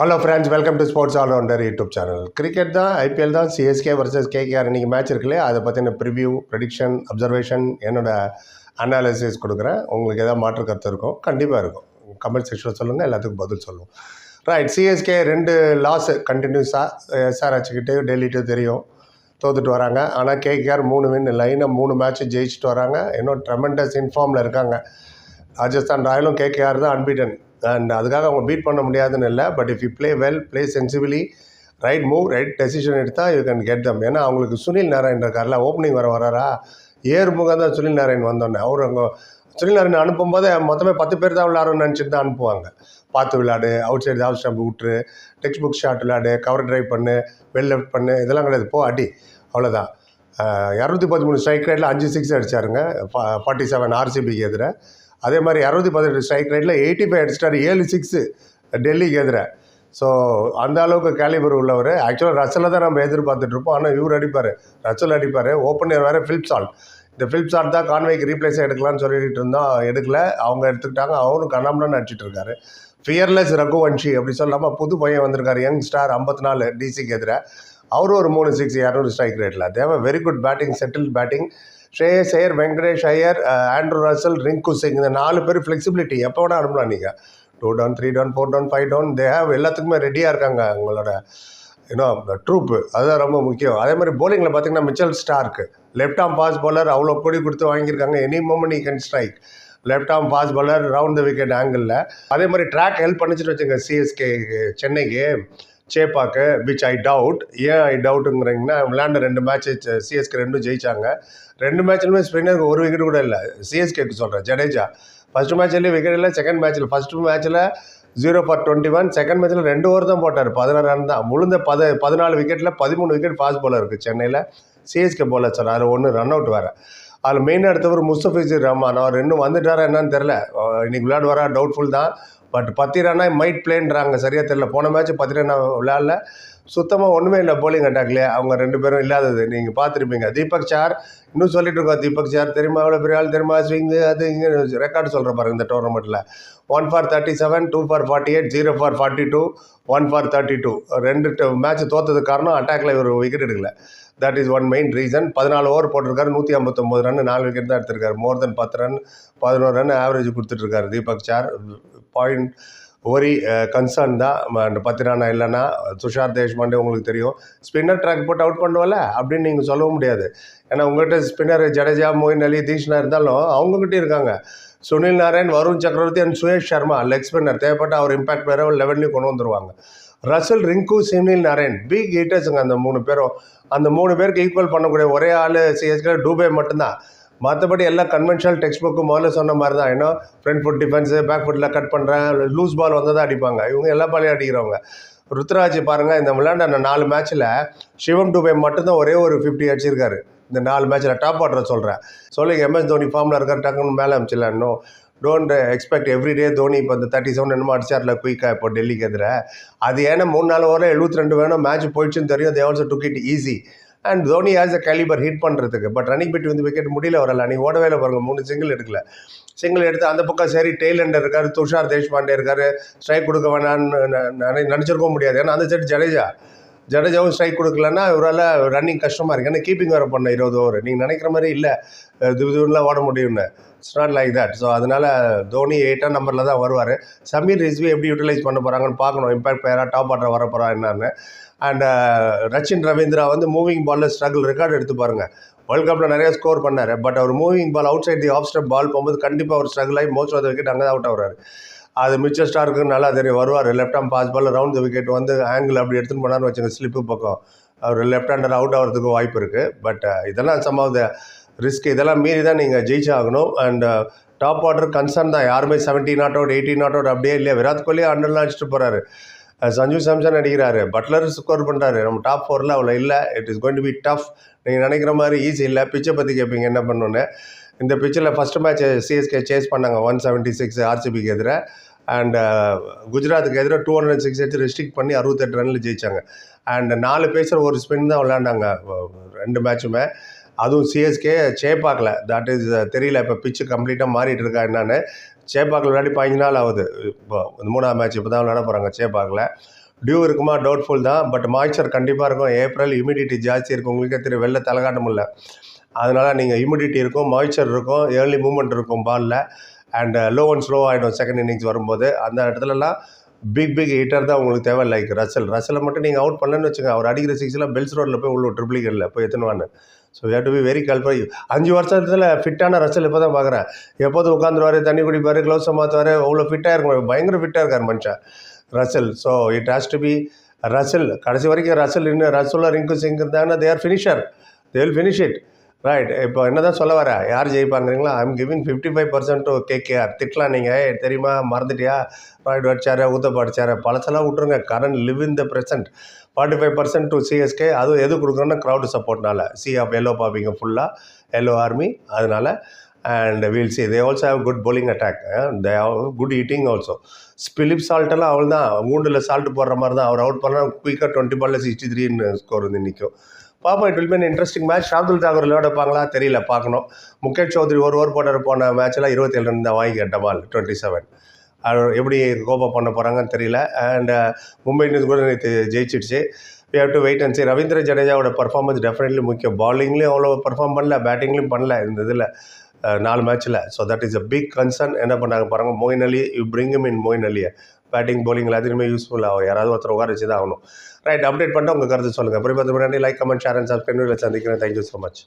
Hello friends welcome to sports allrounder YouTube channel cricket தான் IPL தான் CSK versus KKR இன்றைக்கி match இருக்குல்லே அதை பற்றின ப்ரிவ்யூ ப்ரிடிக்ஷன் அப்சர்வேஷன் என்னோட அனாலிசிஸ் கொடுக்குறேன். உங்களுக்கு எதாவது மாற்று கருத்து இருக்கும் கண்டிப்பாக இருக்கும். கமெண்ட் செக்ஷனில் சொல்லுங்கள் எல்லாத்துக்கும் பதில் சொல்லுவோம். ரைட் சிஎஸ்கே ரெண்டு லாஸ் கண்டினியூஸாக எஸ்ஆர்ஹெச்கிட்டே டெல்லிட்டு தெரியும். தோத்துட்டு வராங்க. ஆனால் கேகேஆர் மூணு வின் லைனாக மூணு மேட்ச்சு ஜெயிச்சுட்டு வராங்க. இன்னும் ட்ரெமெண்டஸ் இன்ஃபார்மில் இருக்காங்க. ராஜஸ்தான் ராயலும் கேகேஆர் தான் அன்பீட்டன் அண்ட் அதுக்காக அவங்க பீட் பண்ண முடியாதுன்னு இல்லை. But if you play well play sensibly right move right decision எடுத்தால் யூ கேன் கெட் தம் ஏன்னா அவங்களுக்கு சுனில் நாராயண் இருக்கார்ல ஓப்பனிங் வர வராரா? ஏறுமுகம் தான் சுனில் நாராயண் வந்தோடனே அவர் அங்கே சுனில் நாராயண் அனுப்பும்போது மொத்தமே பத்து பேர் தான் விளையாடணும்னு நினச்சிட்டு தான் அனுப்புவாங்க. பார்த்து விளாடு அவுட் சைடு ஆஃப் ஸ்டம்ப் விட்டுரு டெக்ஸ்ட் புக் ஷாட் விளையாடு கவர் ட்ரைவ் பண்ணு வெல் லெஃப்ட் பண்ணு இதெல்லாம் கிடையாது. போ அடி. அவ்வளோதான் இரநூத்தி பதிமூணு ஸ்ட்ரைக் ரேட்டில் அஞ்சு சிக்ஸ் அடிச்சாருங்க. ஃபார்ட்டி செவன் ஆர்சிபிக்கு எதிராக அதே மாதிரி இரநூத்தி பதினெட்டு ஸ்ட்ரைக் ரேட்டில் எயிட்டி ஃபைவ் அடிச்சிட்டார் ஏழு சிக்ஸு டெல்லிக்கு எதிர. ஸோ அந்த அளவுக்கு கேலிபர் உள்ளவர். ஆக்சுவலாக ரசலை தான் நம்ம எதிர்பார்த்துட்டு இருப்போம். ஆனால் இவர் அடிப்பார். ரசல் அடிப்பார். ஓப்பனர் வேறு ஃபிலிப் சால்ட் இந்த ஃபிலிப் சால்ட் தான் கான்வேக்கு ரீப்ளேஸாக எடுக்கலாம்னு சொல்லிட்டு இருந்தால் எடுக்கல. அவங்க எடுத்துக்கிட்டாங்க. அவரும் கண்ணாமண்ணு அடிச்சிட்டு இருக்காரு. ஃபியர்லெஸ் ரகுவன்ஷி அப்படி சொல்லாமல் புது பையன் வந்திருக்காரு. யங் ஸ்டார் ஐம்பத்தி நாலு டிசிக்கு எதிர. அவரும் ஒரு மூணு சிக்ஸ் இரநூறு ஸ்ட்ரைக் ரேட்டில் தேவை very good batting settle batting Shreyas Iyer Venkatesh Iyer Andrew Russell Rinku Singh இந்த நாலு பேர் ஃப்ளெக்சிபிலிட்டி எப்போ வேணால் அனுப்பலாம் நீங்கள் two down three down four down five down they have எல்லாத்துக்குமே ரெடியாக இருக்காங்க உங்களோட யூனோ ட்ரூப்பு அதுதான் ரொம்ப முக்கியம். அதே மாதிரி போலிங்கில் பார்த்தீங்கன்னா Mitchell Starc left arm fast bowler அவ்வளோ கோடி கொடுத்து வாங்கியிருக்காங்க. Any moment he can strike left arm fast bowler round the wicket ஆங்கிளில் அதே மாதிரி ட்ராக் ஹெல்ப் பண்ணிச்சுட்டு வச்சுங்க சிஎஸ்கே சென்னைக்கு சேப்பாக்கு விச் ஐ டவுட் ஏன் ஐ டவுட்டுங்கிறீங்கன்னா விளையாண்ட ரெண்டு மேட்ச் சிஎஸ்கே ரெண்டும் ஜெயிச்சாங்க. ரெண்டு மேட்ச்லுமே ஸ்பின்னருக்கு ஒரு விக்கெட் கூட இல்லை. சிஎஸ்கேக்கு சொல்கிறேன் ஜடேஜா. ஃபஸ்ட்டு மேட்ச்லேயும் விக்கெட் இல்லை செகண்ட் மேட்ச்சில் ஃபஸ்ட்டு மேட்ச்சில் zero for twenty one second மேட்ச்சில் ரெண்டு ஓவர் தான் போட்டார் பதினாறு ரன் தான். முழுந்த பத பதினாலு விக்கெட்டில் பதிமூணு விக்கெட் ஃபாஸ்ட் பாலர் இருக்குது சென்னையில். சிஎஸ்கே போலர் சார் அதில் ஒன்று ரன் அவுட் வேறு. அதில் மெயின் எடுத்தவர் முஸ்தபிசிர் ரஹ்மான். அவர் இன்னும் வந்துட்டாரா என்னன்னு தெரில இன்னைக்கு விளையாடுவாரா? டவுட்ஃபுல் தான். பட் பத்து ரன்னா மைட் பிளேன்றாங்க சரியாக தெரில போன மேட்ச் பத்து ரன்னா விளையாடல. சுத்தமாக ஒன்றுமே இல்லை போலிங் அட்டாக்லேயே அவங்க ரெண்டு பேரும் இல்லாதது. நீங்கள் பார்த்துருப்பீங்க. தீபக் சார் இன்னும் சொல்லிட்டு இருக்கோம். தீபக் சார் தெரியுமா? அவ்வளோ பெரிய ஆள் தெரியுமா? ஸ்விங்கு அது இங்கே ரெக்கார்டு சொல்கிற பாருங்க இந்த டோர்னமெண்ட்டில் one for thirty seven two for forty eight zero for forty two one for thirty two ரெண்டு மேட்ச் தோத்ததுக்கு காரணம் அட்டாக்ல இவர் விக்கெட் எடுக்கல. That is one main reason பதினாலு ஓவர் போட்டிருக்காரு நூற்றி ஐம்பத்தொம்போது ரன் நாலு விக்கெட் தான் எடுத்திருக்காரு. மோர் தென் பத்து ரன் பதினோரு run average கொடுத்துட்ருக்காரு Deepak sir. Point worry concern தான். அந்த பத்து ரன் இல்லைன்னா துஷார் தேஷ்பாண்டே உங்களுக்கு தெரியும். ஸ்பின்னர் ட்ராக் போட்டு அவுட் பண்ணுவோம்ல அப்படின்னு நீங்கள் சொல்லவும் முடியாது. ஏன்னா உங்கள்கிட்ட ஸ்பின்னர் ஜடேஜா மோயின் அலி தீஷ்னா இருந்தாலும் அவங்ககிட்டயும் இருக்காங்க. Sunil Narine Varun Chakravarthy and Suyash Sharma leg spinner தேவைப்பட்ட அவர் இம்பாக்ட் வேறு லெவன்லையும் கொண்டு வந்துருவாங்க. ரசல் ரிங்கு சுனில் நாராயண் பிக் ஹீட்டர்ஸுங்க அந்த மூணு பேரும். அந்த மூணு பேருக்கு ஈக்குவல் பண்ணக்கூடிய ஒரே ஆள் சிஎஸ்கே டூபே மட்டும்தான். மற்றபடி எல்லா கன்வென்ஷனல் டெக்ஸ்ட் புக்கு முதல்ல சொன்ன மாதிரி தான் ஏன்னா ஃப்ரண்ட் ஃபுட் டிஃபென்ஸு பேக் ஃபுட்டில் கட் பண்ணுறேன் லூஸ் பால் வந்து தான் அடிப்பாங்க. இவங்க எல்லா பாலையும் அடிக்கிறவங்க. ருத்ராஜ் பாருங்கள் இந்த விளையாண்ட நாலு மேட்ச்சில் சிவம் டூபே மட்டும்தான் ஒரே ஒரு ஃபிஃப்டி அடிச்சிருக்காரு. இந்த நாலு மேட்ச்சில் டாப் ஆர்டரை சொல்கிறேன் சொல்லுங்க எம்எஸ் தோனி ஃபார்மில் இருக்கார் டக்குன்னு மேலே அமைச்சிடலாம் இன்னும் don't expect every day Dhoni இப்போ இந்த தேர்ட்டி செவன் என்னமோ அடிச்சார்ல குயிக்காக இப்போ டெல்லிக்கு எதிர அது ஏன்னா மூணு நாலு ஓவரில் எழுபத்தி ரெண்டு வேணும் மேட்ச் போயிடுச்சுன்னு தெரியும் they also took it easy and Dhoni as a calibre hit பண்ணுறதுக்கு பட் ரன்னிங் பிட் வந்து விக்கெட் முடியல வரல நீ ஓடவே இல்லை பாருங்க மூணு சிங்கிள் எடுக்கல சிங்கிள் எடுத்து அந்த பக்கம் சரி டெய்லண்டர் இருக்கார் துஷார் தேஷ்பாண்டே இருக்கார் ஸ்ட்ரைக் கொடுக்க வேணான்னு நினச்சிருக்கவும் முடியாது ஏன்னா அந்த சைடு ஜடேஜா ஜடேஜாவும் ஸ்ட்ரைக் கொடுக்கலன்னா இவரால் ரன்னிங் கஷ்டமாக இருக்குது ஏன்னா கீப்பிங் வேறு பண்ண இருபது ஓவர் நீங்கள் நினைக்கிற மாதிரி இல்லை. திடீர்லாம் ஓட முடியும்னு. It's not like that so அதனால் தோனி எயிட்டாக நம்பரில் தான் வருவார். சமீர் ரிஸ்வி எப்படி யூட்டிலைஸ் பண்ண போகிறாங்கன்னு பார்க்கணும். இம்பாக்ட் பிளேயராக டாப் ஆர்டர் வர போகிறா என்னன்னு. அண்ட் ரச்சின் ரவீந்திரா வந்து மூவிங் பாலில் ஸ்ட்ரகிள் ரெக்கார்டு எடுத்து பாருங்கள் வேர்ல்ட் கப்பில் நிறைய ஸ்கோர் பண்ணார். But our moving ball outside the off step ball போகும்போது கண்டிப்பாக அவர் ஸ்ட்ரகிள் ஆகி மோஸ்ட் ஆஃப் த விக்கெட் அங்கே தான் அவுட் ஆகிறாரு. அது மிச்சர் ஸ்டாருக்கு நல்லா தெரியும். வருவார். Left arm pace ball round the wicket வந்து ஆங்கிள் அப்படி எடுத்துன்னு போனார்னு வச்சுங்க ஸ்லிப்பு பக்கம். அவர் லெஃப்ட் ஹேண்டர் அவுட் ஆகிறதுக்கு வாய்ப்பு இருக்குது பட் இதெல்லாம் சம் ஆஃப் த ரிஸ்க் இதெல்லாம் மீறி தான் நீங்கள் ஜெயிச்சாகணும் அண்ட் டாப் ஆர்டர் கன்சர்ன் தான். யாருமே seventy not out eighty not out அப்படியே இல்லையா. விராட் கோலி ஹண்ட்ரட்லாம் அடிச்சுட்டு போகிறாரு சஞ்சு சாம்சன் அடிக்கிறாரு. பட்லர் ஸ்கோர் பண்ணுறாரு நம்ம டாப் ஃபோரில் அவ்வளோ இல்லை. It is going to be tough நீங்கள் நினைக்கிற மாதிரி ஈஸி இல்லை. பிச்சை பற்றி கேட்பீங்க என்ன பண்ணணுன்னு இந்த பிச்சில் ஃபஸ்ட்டு மேட்ச் சிஎஸ்கே சேஸ் பண்ணாங்க ஒன் செவன்ட்டி சிக்ஸ் ஆர்சிபிக்கு எதிராக அண்ட் குஜராத்துக்கு எதிராக டூ ஹண்ட்ரட் சிக்ஸ் எடுத்து ரெஸ்ட்ரிக்ட் பண்ணி அறுபத்தெட்டு ரனில் ஜெயிச்சாங்க. அண்ட் நாலு பேசுகிற ஒரு ஸ்பின் தான் விளாண்டாங்க ரெண்டு மேட்சுமே அதுவும் சிஎஸ்கே சேப்பாக்கில் தட் இஸ் தெரியல இப்போ பிச்சு கம்ப்ளீட்டாக மாறிட்டு இருக்கா என்னன்னு. சேப்பாக்கில் விளையாடி பதினஞ்சு நாள் ஆகுது. இப்போ இந்த மூணாவது மேட்ச் இப்போ தான் விளையாட போகிறாங்க சேப்பாக்கில் டியூ இருக்குமா? டவுட்ஃபுல் தான். பட் மாய்ச்சர் கண்டிப்பாக இருக்கும். ஏப்ரல் ஹியூமிடிட்டி ஜாஸ்தி இருக்கும் உங்களுக்கே தெரியும் வெளில தலை காட்ட முடியல. அதனால் நீங்கள் ஹியூமிடிட்டி இருக்கும் மாய்ச்சர் இருக்கும் ஏர்லி மூமெண்ட் இருக்கும் பாலில் அண்ட் லோ அண்ட் ஸ்லோ ஆகிடும் செகண்ட் இன்னிங்ஸ் வரும்போது. அந்த இடத்துலலாம் பிக் பிக் ஹிட்டர் தான் உங்களுக்கு தேவை லைக் ரசல் ரசலை மட்டும் நீங்கள் அவுட் பண்ணலன்னு வச்சுங்க அவர் அடிக்கிற சிக்ஸ்லாம் பெல்ஸ் ரோட்டில் போய் உள்ள ட்ரிபிளிகரில் போய் எத்தனுவான்னு. So had to be very careful அஞ்சு வருஷத்தில் ஃபிட்டான ரசல் இப்போ தான் பார்க்குறேன் எப்போதும் உட்காந்துருவார் தண்ணி குடிப்பார் க்ளவுஸை மாற்றுவார் அவ்வளோ ஃபிட்டாக இருக்கும் பயங்கர ஃபிட்டாக இருக்கார் மனுஷன் Russell so it has to be Russell கடைசி வரைக்கும் ரசல் இன்னும் ரசோலா ரிங்கு சிங் இருந்தாங்கன்னா they are finisher they will finish it right இப்போ என்ன தான் சொல்ல வர யார் ஜெயிப்பாங்கிறீங்களா I'm giving fifty five percent to KKR திட்டலாம் நீங்கள் தெரியுமா? மறந்துட்டியா? ராய்டு அடிச்சார் ஊத்தப்பா அடிச்சார் பழசெல்லாம் விட்ருங்க current live in the present forty five percent to CSK அதுவும் எது கொடுக்குறோன்னா க்ரௌடு சப்போர்ட்னால சி ஆஃப் எல்லோ பார்ப்பீங்க ஃபுல்லாக எல்லோ ஆர்மி அதனால். And we'll see they also have good bowling attack they good batting also ஸ்பிலிப் சால்ட்டெல்லாம் அவள் தான் மூண்டில் சால்ட் போடுற மாதிரி தான் அவர் அவுட் பண்ணால் குயிக்காக டுவெண்ட்டி பாலில் சிக்ஸ்டி த்ரீன்னு ஸ்கோர் வந்து நிற்கும் பாப்பா it will be interesting match Shardul Thakur விளையாடுப்பாங்களா தெரியல பார்க்கணும். முகேஷ் சௌத்ரி ஒரு ஓவர் போட்டார் போன மேட்ச்சில் இருபத்தி ஏழு ரன் தான் வாங்கிக்க பால் டுவெண்ட்டி செவன் அது எப்படி கோபா பண்ண போகிறாங்கன்னு தெரியல. அண்ட் uh, மும்பை இந்தியன்ஸ் கூட நேற்று ஜெயிச்சிடுச்சு. We have to wait and see Ravindra ஜடேஜாவோட performance definitely முக்கியம். பாலிங்லேயும் அவ்வளோ பர்ஃபார்ம் பண்ணல பேட்டிங்லேயும் பண்ணல இந்த இதில். நாலு மேட்ச்சில் so that is a big concern என்ன பண்ணாங்க பாருங்கள் Moeen Ali you bring in Moeen அலியை. பேட்டிங் போலிங் எல்லாத்தையுமே யூஸ்ஃபுல் ஆகும். யாராவது ஒருத்தர் உட்கார வச்சு தான் ஆகணும். ரைட் அப்டேட் பண்ணிட்டு உங்கள் கருத்து சொல்லுங்கள் அப்புறம் பார்த்து like comment share and subscribe சந்திக்கிறேன். Thank you so much